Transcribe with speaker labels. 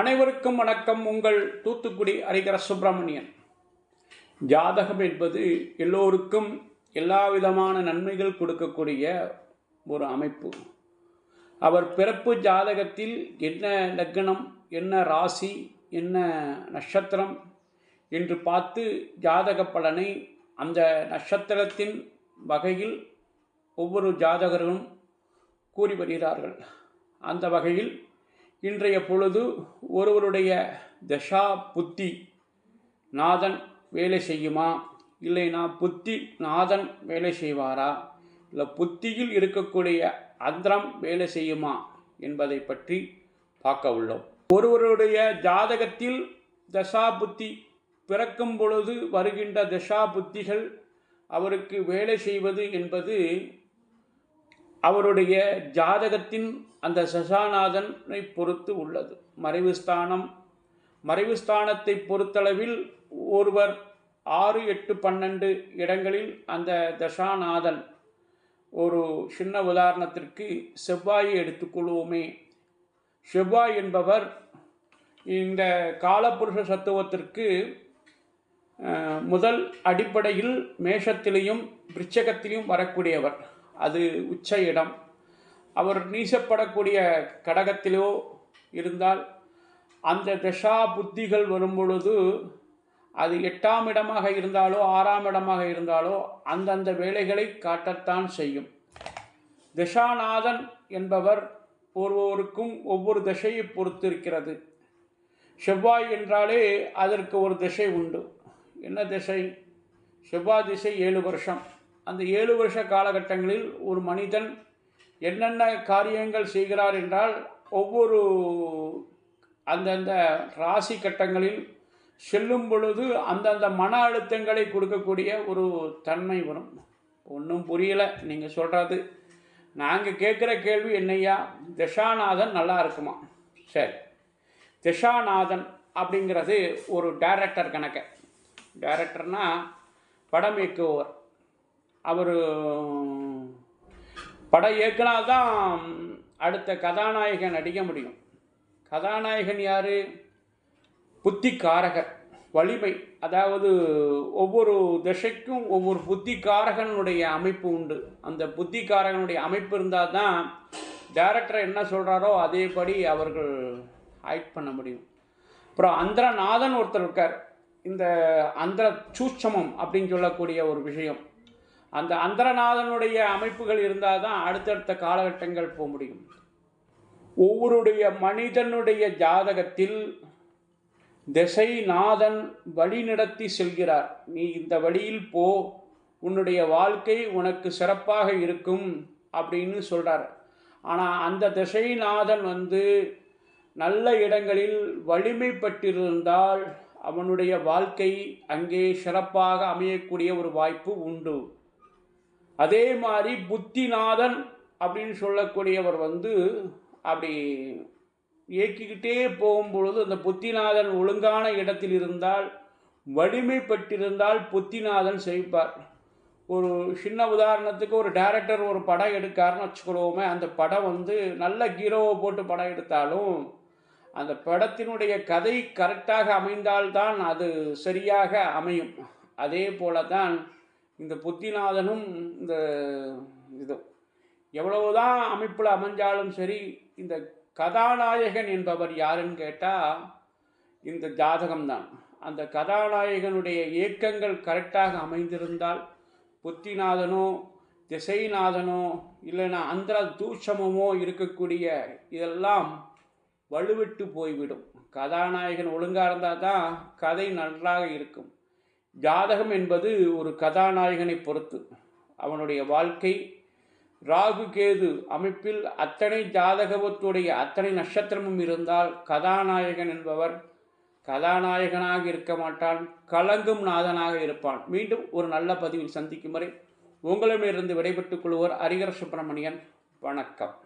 Speaker 1: அனைவருக்கும் வணக்கம். உங்கள் தூத்துக்குடி ஹரிகர சுப்பிரமணியன். ஜாதகம் என்பது எல்லோருக்கும் எல்லா விதமான நன்மைகள் கொடுக்கக்கூடிய ஒரு அமைப்பு. அவர் பிறப்பு ஜாதகத்தில் என்ன லக்னம் என்ன ராசி என்ன நட்சத்திரம் என்று பார்த்து ஜாதக பலனை அந்த நட்சத்திரத்தின் வகையில் ஒவ்வொரு ஜாதகர்களும் கூறி வருகிறார்கள். அந்த வகையில் இன்றைய பொழுது ஒருவருடைய தசா புத்தி நாதன் வேலை செய்யுமா? இல்லைனா புத்தி நாதன் வேலை செய்வாரா? இல்லை புத்தியில் இருக்கக்கூடிய அந்தரம் வேலை செய்யுமா என்பதை பற்றி பார்க்க உள்ளோம். ஒருவருடைய ஜாதகத்தில் தசா புத்தி பிறக்கும் பொழுது வருகின்ற தசா புத்திகள் அவருக்கு வேலை செய்வது என்பது அவருடைய ஜாதகத்தின் அந்த சசாநாதனை பொறுத்து உள்ளது. மறைவு ஸ்தானம். மறைவு ஸ்தானத்தை பொறுத்தளவில் ஒருவர் ஆறு எட்டு பன்னெண்டு இடங்களில் அந்த தசாநாதன் ஒரு சின்ன உதாரணத்திற்கு செவ்வாயை எடுத்துக்கொள்வோமே செவ்வாய் என்பவர் இந்த காலபுருஷ சத்துவத்திற்கு முதல் அடிப்படையில் மேஷத்திலையும் விருச்சகத்திலையும் வரக்கூடியவர். அது உச்ச இடம். அவர் நீசப்படக்கூடிய கடகத்திலோ இருந்தால் அந்த தசா புத்திகள் வரும் பொழுது அது எட்டாம் இடமாக இருந்தாலோ ஆறாம் இடமாக இருந்தாலோ அந்தந்த வேலைகளை காட்டத்தான் செய்யும். தசாநாதன் என்பவர் ஒருவருக்கும் ஒவ்வொரு திசையை பொறுத்திருக்கிறது. செவ்வாய் என்றாலே அதற்கு ஒரு திசை உண்டு. என்ன திசை? செவ்வாய் திசை ஏழு வருஷம். அந்த ஏழு வருஷ காலகட்டங்களில் ஒரு மனிதன் என்னென்ன காரியங்கள் செய்கிறார் என்றால் ஒவ்வொரு அந்தந்த ராசி கட்டங்களில் செல்லும் பொழுது அந்தந்த மன அழுத்தங்களை கொடுக்கக்கூடிய ஒரு தன்மை வரும். ஒன்றும் புரியலை நீங்கள் சொல்கிறது நாங்கள் கேட்குற கேள்வி என்னையா? திஷாநாதன் நல்லா இருக்குமா? சரி. திஷாநாதன் அப்படிங்கிறது ஒரு டைரக்டர் கணக்கு. டைரக்டர்னால் படம் இயக்குபவர். அவர் படம் இயக்குனாதான் அடுத்த கதாநாயகன் நடிக்க முடியும். கதாநாயகன் யார்? புத்திக்காரகர் வலிமை. அதாவது ஒவ்வொரு திசைக்கும் ஒவ்வொரு புத்திக்காரகனுடைய அமைப்பு உண்டு. அந்த புத்திக்காரகனுடைய அமைப்பு இருந்தால் தான் டேரக்டர் என்ன சொல்கிறாரோ அதேபடி அவர்கள் ஆக்ட் பண்ண முடியும். அப்புறம் அந்திரநாதன் ஒருத்தர் இருக்கார். இந்த அந்திர சூட்சமம் அப்படின்னு சொல்லக்கூடிய ஒரு விஷயம். அந்த அந்தரநாதனுடைய அமைப்புகள் இருந்தால் தான் அடுத்தடுத்த காலகட்டங்கள் போக முடியும். ஒவ்வொருடைய மனிதனுடைய ஜாதகத்தில் திசை நாதன் வழி நடத்தி செல்கிறார். நீ இந்த வழியில் போ உன்னுடைய வாழ்க்கை உனக்கு சிறப்பாக இருக்கும் அப்படின்னு சொல்கிறார் ஆனால் அந்த திசைநாதன் வந்து நல்ல இடங்களில் வலிமைப்பட்டிருந்தால் அவனுடைய வாழ்க்கை அங்கே சிறப்பாக அமையக்கூடிய ஒரு வாய்ப்பு உண்டு. அதே மாதிரி புத்திநாதன் அப்படின்னு சொல்லக்கூடியவர் வந்து அப்படி இயக்கிக்கிட்டே போகும்பொழுது அந்த புத்திநாதன் ஒழுங்கான இடத்தில் இருந்தால் வலிமைப்பட்டிருந்தால் புத்திநாதன் செய்ப்பார் ஒரு சின்ன உதாரணத்துக்கு ஒரு டைரக்டர் ஒரு படம் எடுக்காருன்னு வச்சுக்கிறோமே அந்த படம் வந்து நல்ல ஹீரோவை போட்டு படம் எடுத்தாலும் அந்த படத்தினுடைய கதை கரெக்டாக அமைந்தால்தான் அது சரியாக அமையும். அதே போல தான் இந்த புத்திநாதனும் இந்த இது எவ்வளவுதான் அமைப்பில் அமைஞ்சாலும் சரி இந்த கதாநாயகன் என்பவர் யாருன்னு கேட்டால் இந்த ஜாதகம்தான். அந்த கதாநாயகனுடைய இயக்கங்கள் கரெக்டாக அமைந்திருந்தால் புத்திநாதனோ திசைநாதனோ இல்லைன்னா அந்தர தூஷமமோ இருக்கக்கூடிய இதெல்லாம் வலுவிட்டு போய்விடும். கதாநாயகன் ஒழுங்காக இருந்தால் தான் கதை நன்றாக இருக்கும். ஜாதகம் என்பது ஒரு கதாநாயகனை பொறுத்து. அவனுடைய வாழ்க்கை ராகு கேது அமைப்பில் அத்தனை ஜாதகத்துடைய அத்தனை நட்சத்திரமும் இருந்தால் கதாநாயகன் என்பவர் கதாநாயகனாக இருக்க மாட்டான் கலங்கும் நாதனாக இருப்பான். மீண்டும் ஒரு நல்ல பதிவில் சந்திக்கும் வரை உங்களிடமிருந்து விடைபெற்றுக் கொள்வோர் ஹரிகர சுப்பிரமணியன். வணக்கம்.